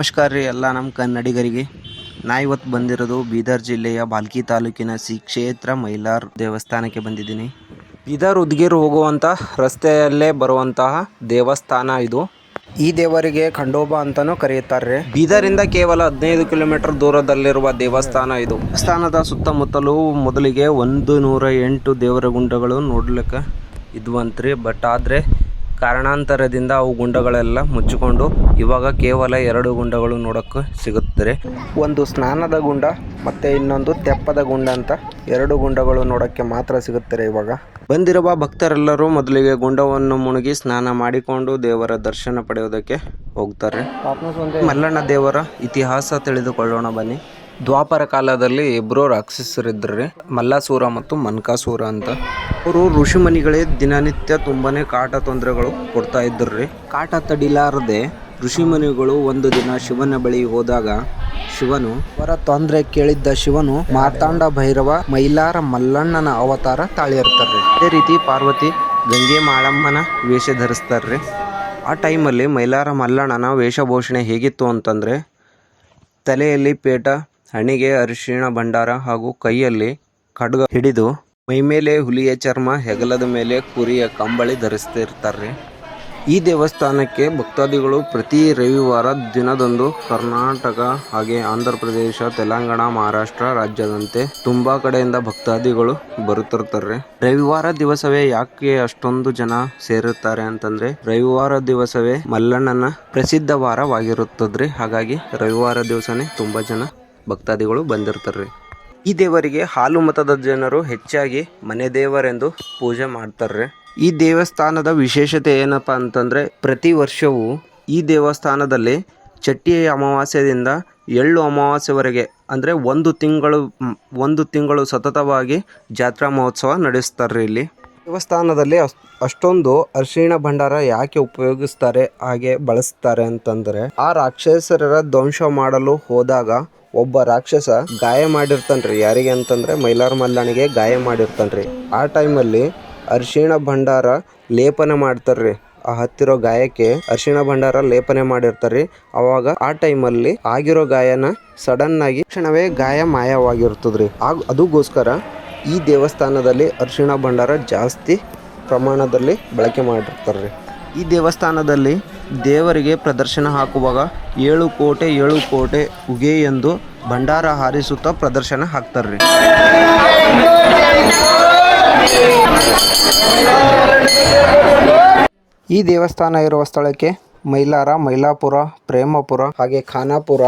ನಮಸ್ಕಾರ ರೀ ಎಲ್ಲ ನಮ್ಮ ಕನ್ನಡಿಗರಿಗೆ. ನಾ ಇವತ್ತು ಬಂದಿರೋದು ಬೀದರ್ ಜಿಲ್ಲೆಯ ಬಾಲ್ಕಿ ತಾಲೂಕಿನ ಶ್ರೀ ಕ್ಷೇತ್ರ ಮೈಲಾರ್ ದೇವಸ್ಥಾನಕ್ಕೆ ಬಂದಿದ್ದೀನಿ. ಬೀದರ್ ಉದ್ಗೀರ್ ಹೋಗುವಂಥ ರಸ್ತೆಯಲ್ಲೇ ಬರುವಂತಹ ದೇವಸ್ಥಾನ ಇದು. ಈ ದೇವರಿಗೆ ಖಂಡೋಬ ಅಂತಾನೂ ಕರೆಯುತ್ತಾರೆ ಬೀದರಿಂದ ಕೇವಲ ಹದಿನೈದು ಕಿಲೋಮೀಟರ್ ದೂರದಲ್ಲಿರುವ ದೇವಸ್ಥಾನ ಇದು. ದೇವಸ್ಥಾನದ ಸುತ್ತಮುತ್ತಲೂ ಮೊದಲಿಗೆ ಒಂದು ನೂರ ಎಂಟು ದೇವರ ಗುಂಡಗಳು ನೋಡ್ಲಿಕ್ಕೆ ಇದ್ವಂತ್ರಿ. ಬಟ್ ಆದರೆ ಕಾರಣಾಂತರದಿಂದ ಅವು ಗುಂಡಗಳೆಲ್ಲ ಮುಚ್ಚಿಕೊಂಡು ಇವಾಗ ಕೇವಲ ಎರಡು ಗುಂಡಗಳು ನೋಡಕ್ಕೆ ಸಿಗುತ್ತದೆ. ಒಂದು ಸ್ನಾನದ ಗುಂಡ ಮತ್ತೆ ಇನ್ನೊಂದು ತೆಪ್ಪದ ಗುಂಡ ಅಂತ ಎರಡು ಗುಂಡಗಳು ನೋಡೋಕ್ಕೆ ಮಾತ್ರ ಸಿಗುತ್ತದೆ ಇವಾಗ. ಬಂದಿರುವ ಭಕ್ತರೆಲ್ಲರೂ ಮೊದಲಿಗೆ ಗುಂಡವನ್ನು ಮುಳುಗಿ ಸ್ನಾನ ಮಾಡಿಕೊಂಡು ದೇವರ ದರ್ಶನ ಪಡೆಯೋದಕ್ಕೆ ಹೋಗ್ತಾರೆ. ಮಲ್ಲಣ್ಣ ದೇವರ ಇತಿಹಾಸ ತಿಳಿದುಕೊಳ್ಳೋಣ ಬನ್ನಿ. ದ್ವಾಪರ ಕಾಲದಲ್ಲಿ ಇಬ್ಬರು ರಾಕ್ಷಸರಿದ್ರಿ ಮಲ್ಲಾಸೂರ ಮತ್ತು ಮನ್ಕಾಸೂರ ಅಂತ. ಅವರು ಋಷಿಮುನಿಗಳೇ ದಿನನಿತ್ಯ ತುಂಬಾನೇ ಕಾಟ ತೊಂದರೆಗಳು ಕೊಡ್ತಾ ಇದ್ರಿ ಕಾಟ ತಡಿಲಾರದೆ ಋಷಿಮುನಿಗಳು ಒಂದು ದಿನ ಶಿವನ ಬಳಿ ಹೋದಾಗ ಶಿವನು ಅವರ ತೊಂದರೆ ಕೇಳಿದ್ದ ಶಿವನು ಮಾರ್ತಾಂಡ ಭೈರವ ಮೈಲಾರ ಮಲ್ಲಣ್ಣನ ಅವತಾರ ತಾಳಿರ್ತಾರೆ ಅದೇ ರೀತಿ ಪಾರ್ವತಿ ಗಂಗೆ ಮಾಳಮ್ಮನ ವೇಷ ಧರಿಸ್ತಾರ್ರಿ. ಆ ಟೈಮಲ್ಲಿ ಮೈಲಾರ ಮಲ್ಲಣ್ಣನ ವೇಷಭೂಷಣೆ ಹೇಗಿತ್ತು ಅಂತಂದರೆ, ತಲೆಯಲ್ಲಿ ಪೇಟ, ಹಣಿಗೆ ಅರಿಶಿಣ ಭಂಡಾರ ಹಾಗೂ ಕೈಯಲ್ಲಿ ಖಡ್ಗ ಹಿಡಿದು ಮೈಮೇಲೆ ಹುಲಿಯ ಚರ್ಮ, ಹೆಗಲದ ಮೇಲೆ ಕುರಿಯ ಕಂಬಳಿ ಧರಿಸ್ತಿರ್ತಾರೆ ಈ ದೇವಸ್ಥಾನಕ್ಕೆ ಭಕ್ತಾದಿಗಳು ಪ್ರತಿ ರವಿವಾರ ದಿನದಂದು ಕರ್ನಾಟಕ ಹಾಗೆ ಆಂಧ್ರ ಪ್ರದೇಶ, ತೆಲಂಗಾಣ, ಮಹಾರಾಷ್ಟ್ರ ರಾಜ್ಯದಂತೆ ತುಂಬಾ ಕಡೆಯಿಂದ ಭಕ್ತಾದಿಗಳು ಬರುತ್ತಿರ್ತಾರೆ ರವಿವಾರ ದಿವಸವೇ ಯಾಕೆ ಅಷ್ಟೊಂದು ಜನ ಸೇರುತ್ತಾರೆ ಅಂತಂದ್ರೆ, ರವಿವಾರ ದಿವಸವೇ ಮಲ್ಲಣ್ಣನ ಪ್ರಸಿದ್ಧ ವಾರವಾಗಿರುತ್ತದ್ರಿ. ಹಾಗಾಗಿ ರವಿವಾರ ದಿವಸನೇ ತುಂಬಾ ಜನ ಭಕ್ತಾದಿಗಳು ಬಂದಿರ್ತಾರೆ ಈ ದೇವರಿಗೆ ಹಾಲು ಮತದ ಜನರು ಹೆಚ್ಚಾಗಿ ಮನೆ ದೇವರೆಂದು ಪೂಜೆ ಮಾಡ್ತಾರೆ ಈ ದೇವಸ್ಥಾನದ ವಿಶೇಷತೆ ಏನಪ್ಪಾ ಅಂತಂದ್ರೆ ಪ್ರತಿ ವರ್ಷವೂ ಈ ದೇವಸ್ಥಾನದಲ್ಲಿ ಚಟ್ಟಿ ಅಮಾವಾಸ್ಯದಿಂದ ಎಳ್ಳು ಅಮಾವಾಸ್ಯವರೆಗೆ ಅಂದರೆ ಒಂದು ತಿಂಗಳು ಒಂದು ತಿಂಗಳು ಸತತವಾಗಿ ಜಾತ್ರಾ ಮಹೋತ್ಸವ ನಡೆಸ್ತಾರೆ ಇಲ್ಲಿ. ದೇವಸ್ಥಾನದಲ್ಲಿ ಅಷ್ಟೊಂದು ಅರಿಶಿಣ ಭಂಡಾರ ಯಾಕೆ ಉಪಯೋಗಿಸ್ತಾರೆ, ಹಾಗೆ ಬಳಸ್ತಾರೆ ಅಂತಂದ್ರೆ ಆ ರಾಕ್ಷಸರ ಧ್ವಂಸ ಮಾಡಲು ಹೋದಾಗ ಒಬ್ಬ ರಾಕ್ಷಸ ಗಾಯ ಮಾಡಿರ್ತಾನ್ರಿ. ಯಾರಿಗೆ ಅಂತಂದ್ರೆ ಮೈಲಾರ ಮಲ್ಲನಿಗೆ ಗಾಯ ಮಾಡಿರ್ತಾನ್ರಿ. ಆ ಟೈಮಲ್ಲಿ ಅರ್ಶಿಣ ಭಂಡಾರ ಲೇಪನ ಮಾಡ್ತಾರ್ರಿ. ಆ ಹತ್ತಿರೋ ಗಾಯಕ್ಕೆ ಅರ್ಶಿಣ ಭಂಡಾರ ಲೇಪನೆ ಮಾಡಿರ್ತಾರ್ರಿ. ಅವಾಗ ಆ ಟೈಮಲ್ಲಿ ಆಗಿರೋ ಗಾಯನ ಸಡನ್ ಆಗಿ ಕ್ಷಣವೇ ಗಾಯ ಮಾಯವಾಗಿರ್ತದ್ರಿ. ಆಗ ಅದಕ್ಕೋಸ್ಕರ ಈ ದೇವಸ್ಥಾನದಲ್ಲಿ ಅರ್ಶಿಣ ಭಂಡಾರ ಜಾಸ್ತಿ ಪ್ರಮಾಣದಲ್ಲಿ ಬಳಕೆ ಮಾಡಿರ್ತಾರ್ರಿ. ಈ ದೇವಸ್ಥಾನದಲ್ಲಿ ದೇವರಿಗೆ ಪ್ರದರ್ಶನ ಹಾಕುವಾಗ ಏಳು ಕೋಟೆ ಏಳು ಕೋಟೆ ಉಗೆ ಎಂದು ಭಂಡಾರ ಹಾರಿಸುತ್ತಾ ಪ್ರದರ್ಶನ ಹಾಕ್ತಾರ್ರಿ. ಈ ದೇವಸ್ಥಾನ ಇರುವ ಸ್ಥಳಕ್ಕೆ ಮೈಲಾರ, ಮೈಲಾಪುರ, ಪ್ರೇಮಪುರ ಹಾಗೆ ಖಾನಾಪುರ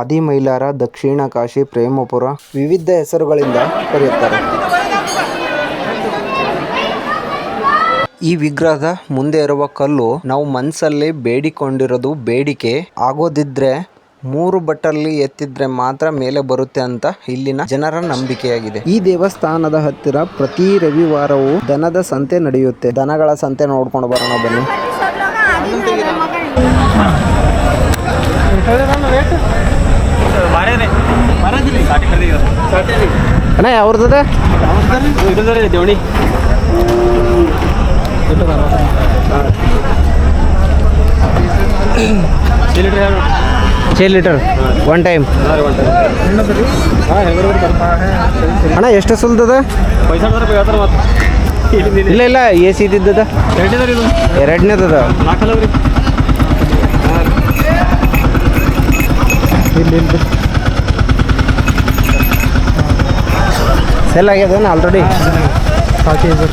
ಆದಿ ಮೈಲಾರ ದಕ್ಷಿಣ ಕಾಶಿ ಪ್ರೇಮಪುರ ವಿವಿಧ ಹೆಸರುಗಳಿಂದ ಕರೆಯುತ್ತಾರೆ. ಈ ವಿಗ್ರಹದ ಮುಂದೆ ಇರುವ ಕಲ್ಲು ನಾವು ಮನಸ್ಸಲ್ಲಿ ಬೇಡಿಕೊಂಡಿರೋದು ಬೇಡಿಕೆ. ಆಗೋದಿದ್ರೆ ಮೂರು ಬಟ್ಟಲ್ಲಿ ಎತ್ತಿದ್ರೆ ಮಾತ್ರ ಮೇಲೆ ಬರುತ್ತೆ ಅಂತ ಇಲ್ಲಿನ ಜನರ ನಂಬಿಕೆಯಾಗಿದೆ. ಈ ದೇವಸ್ಥಾನದ ಹತ್ತಿರ ಪ್ರತಿ ರವಿವಾರವೂ ದನದ ಸಂತೆ ನಡೆಯುತ್ತೆ. ದನಗಳ ಸಂತೆ ನೋಡ್ಕೊಂಡು ಬರೋಣ ಬನ್ನಿ. ಅಣ್ಣ ಯಾವ್ದದ ದೇವಣಿ. ಛೇ ಲೀಟರ್ ಒನ್ ಟೈಮ್ ಅಣ್ಣ ಎಷ್ಟು ಸುಲ್ದದ ಇಲ್ಲ ಇಲ್ಲ ಎ ಸಿ ಇದ್ದಿದ್ದದ. ಎರಡನೇದದ. ಸೆಲ್ ಆಗ್ಯದ ಆಲ್ರೆಡಿ ಓಕೆ ಓಕೆ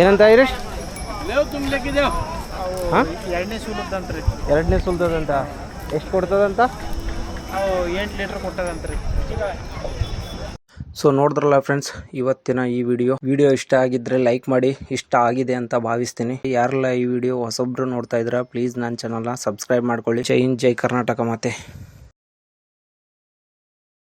ಏನಂತ ಐರಿಶ್ ಹಾಂ? ಎರಡನೇ ಸುಲ್ತದಂತ ಎರಡನೇ ಸುಲ್ದದಂತ ಎಷ್ಟು ಕೊಡ್ತದಂತ? ಎಂಟು ಲೀಟ್ರ್ ಕೊಟ್ಟದಂತ್ರಿ ಸೊ ನೋಡಿದ್ರಲ್ಲ ಫ್ರೆಂಡ್ಸ್ ಇವತ್ತಿನ ಈ ವಿಡಿಯೋ ವಿಡಿಯೋ ಇಷ್ಟ ಆಗಿದ್ರೆ ಲೈಕ್ ಮಾಡಿ ಇಷ್ಟ ಆಗಿದೆ ಅಂತ ಭಾವಿಸ್ತೀನಿ. ಯಾರೆಲ್ಲ ಈ ವಿಡಿಯೋ ಹೊಸೊಬ್ರು ನೋಡ್ತಾ ಇದ್ರ ಪ್ಲೀಸ್ ನನ್ನ ಚಾನಲ್ನ ಸಬ್ಸ್ಕ್ರೈಬ್ ಮಾಡ್ಕೊಳ್ಳಿ. ಜೈ ಹಿಂದ್ ಜೈ ಕರ್ನಾಟಕ ಮತ್ತೆ